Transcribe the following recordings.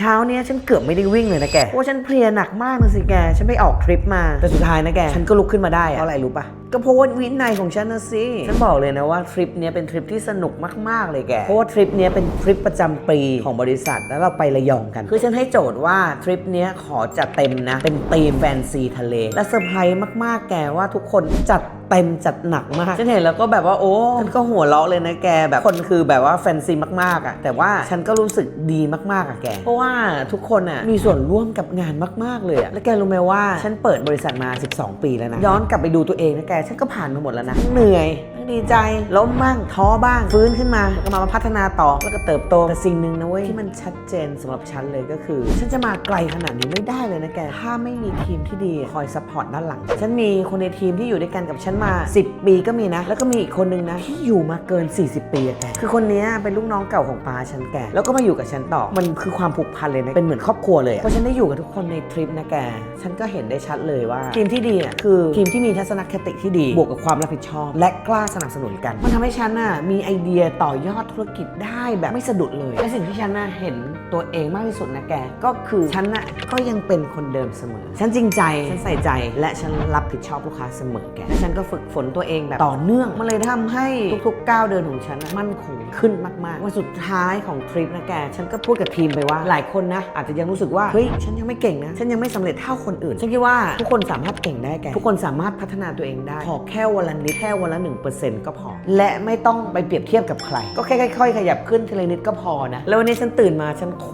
เช้าเนี้ยฉันเกือบไม่ได้วิ่งเลยนะแกเพราะว่าฉันเพลียหนักมากนะสิแก ฉันไปออกทริปมา แต่สุดท้ายนะแก ฉันก็ลุกขึ้นมาได้อะเพราะอะไรรู้ปะ ก็เพราะว่าวินัยของฉันนะสิ ฉันบอกเลยนะว่าทริปเนี้ยเป็นทริปที่สนุกมาก ๆ เลยแก เพราะว่าทริปเนี้ยเป็นทริปประจำปีของบริษัท แล้วเราไประยองกัน คือฉันให้โจทย์ว่าทริปเนี้ยขอจัดเต็มนะ เป็นธีมแฟนซีทะเล และเซอร์ไพรส์มาก ๆ แกว่าทุกคนจัดเต็มจัดหนักมาก ฉันเห็นแล้วก็แบบว่าโอ้ฉันก็หัวเราะเลยนะแกแบบคนคือแบบว่าแฟนซีมากๆอะ แต่ว่าฉันก็รู้สึกดีมากๆอะแก เพราะว่าทุกคนอะมีส่วนร่วมกับงานมาก ๆ เลยอะ แล้วแกรู้ไหมว่าฉันเปิดบริษัทมา 12 ปีแล้วนะ ย้อนกลับไปดูตัวเองนะแกฉันก็ผ่านมาหมดแล้วนะเหนื่อย ดีใจ ล้มบ้างท้อบ้าง ฟื้นขึ้นมาแล้วก็มาพัฒนาต่อแล้วก็เติบโตแต่สิ่งหนึ่งนะเว้ยที่มันชัดเจนสำหรับฉันเลยก็คือ ฉันจะมาไกลขนาดนี้ไม่ได้เลยนะแกถ้าไม่มีทีมที่ดีคอยซัพพอร์ตด้านหลัง ฉันมีคนในทีมที่อยู่ด้วยกันกับฉันมา 10 ปีก็มีนะ แล้วก็มีอีกคนนึงนะที่อยู่มาเกิน 40 ปีแกคือคนนี้เป็นลูกน้องเก่าของป้าฉันแกแล้วก็มาอยู่กับฉันต่อมันคือความผูกพันเลยนะเป็นเหมือนครอบครัวเลยเพราะฉันได้อยู่กับทุกคนในทริปนะแกฉันก็เห็นได้ชัดเลยว่า ทีมที่ดีอะคือทีมที่มีทัศนคติที่ดีบวกกับความรับผิดชอบ และกล้าสนับสนุนกัน มันทำให้ฉันน่ะมีไอเดียต่อยอดธุรกิจได้แบบไม่สะดุดเลยและสิ่งที่ฉันน่ะเห็นตัวเองมากที่สุดนะแก ก็คือฉันน่ะก็ยังเป็นคนเดิมเสมอ ฉันจริงใจ ฉันใส่ใจ และฉันรับผิดชอบลูกค้าเสมอแก และฉันก็ฝึกฝนตัวเองแบบต่อเนื่อง มันเลยทำให้ทุกๆก้าวเดินของฉันมั่นคงขึ้นมากๆ วันสุดท้ายของทริปนะแก ฉันก็พูดกับทีมไปว่า หลายคนนะอาจจะยังรู้สึกว่า เฮ้ย ฉันยังไม่เก่งนะ ฉันยังไม่สำเร็จเท่าคนอื่น ฉันคิดว่าทุกคนสามารถเก่งได้แก ทุกคนสามารถพัฒนาตัวเองได้ ขอแค่วันละนิด แค่วันละหนึ่งเปอร์1%ก็พอ และไม่ต้องไปเปรียบเทียบกับใคร ก็แค่ค่อยๆ ขยับขึ้นทีละนิดก็พอนะ แล้ววันนี้ฉันตื่นมาฉันโค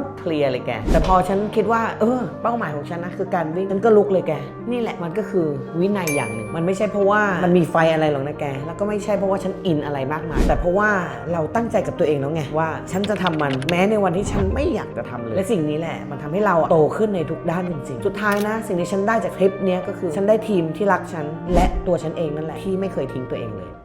ตรเพลียเลยแก แต่พอฉันคิดว่า เออ เป้าหมายของฉันนะคือการวิ่งฉันก็ลุกเลยแก นี่แหละมันก็คือวินัยอย่างหนึ่ง มันไม่ใช่เพราะว่ามันมีไฟอะไรหรอกนะแก แล้วก็ไม่ใช่เพราะว่าฉันอินอะไรมากมาย แต่เพราะว่าเราตั้งใจกับตัวเองแล้วไงว่า ฉันจะทำมันแม้ในวันที่ฉันไม่อยากจะทำเลย และสิ่งนี้แหละ มันทำให้เราโตขึ้นในทุกด้านจริงๆ สุดท้ายนะ สิ่งที่ฉันได้จากคลิปนี้ก็คือฉันได้ทีมที่รักฉันและตัวฉันเองนั่นแหละที่ไม่เคยทิ้งตัวเองเลย